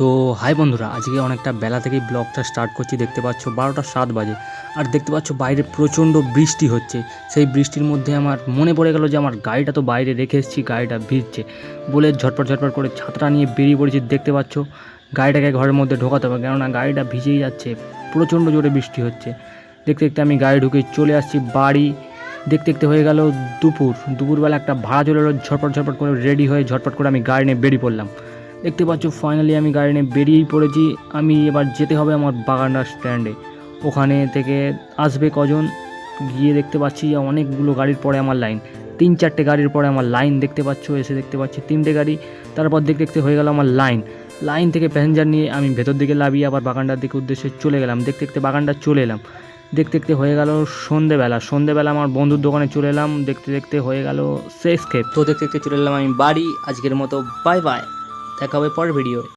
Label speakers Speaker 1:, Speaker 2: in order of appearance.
Speaker 1: তো হাই বন্ধুরা, আজকে অনেকটা বেলা থেকেই ব্লগটা স্টার্ট করছি। দেখতে পাচ্ছ বারোটা সাত বাজে। আর দেখতে পাচ্ছ বাইরে প্রচণ্ড বৃষ্টি হচ্ছে। সেই বৃষ্টির মধ্যে আমার মনে পড়ে গেল যে আমার গাড়িটা তো বাইরে রেখে এসেছি, গাড়িটা ভিজছে। বলে ঝটপট ঝটপট করে ছাত্রা নিয়ে বেরিয়ে পড়েছি। দেখতে পাচ্ছ গাড়িটাকে ঘরের মধ্যে ঢোকাতে হবে, কেননা গাড়িটা ভিজেই যাচ্ছে। প্রচণ্ড জোরে বৃষ্টি হচ্ছে। দেখতে দেখতে আমি গাড়ি ঢুকে চলে আসছি বাড়ি। দেখতে দেখতে হয়ে গেল দুপুর। দুপুরবেলা একটা ভাড়া চলে এলো, ঝটপট ঝটপট করে রেডি হয়ে ঝটপট করে আমি গাড়ি নিয়ে বেরিয়ে পড়লাম। দেখতে পাচ্ছ ফাইনালি আমি গাড়ি নিয়ে বেরিয়েই পড়েছি। আমি এবার যেতে হবে আমার বাগানটা স্ট্যান্ডে ওখানে থেকে আসবে কজন? গিয়ে দেখতে পাচ্ছি অনেকগুলো গাড়ির পরে আমার লাইন তিন চারটে গাড়ির পরে আমার লাইন দেখতে পাচ্ছ, এসে দেখতে পাচ্ছি তিনটে গাড়ি। তারপর দেখতে দেখতে হয়ে গেল আমার লাইন লাইন থেকে প্যাসেঞ্জার নিয়ে আমি ভেতর দিকে লাভিয়ে আবার বাগানটার দিকে উদ্দেশ্যে চলে গেলাম। দেখতে দেখতে বাগানটা চলে এলাম। দেখতে দেখতে হয়ে গেল সন্ধেবেলা। সন্ধেবেলা আমার বন্ধুর দোকানে চলে এলাম। দেখতে দেখতে হয়ে গেল শেষ খেপ তো দেখতে দেখতে চলে এলাম আমি বাড়ি। আজকের মতো বাই বাই দেখা হবে পরের ভিডিও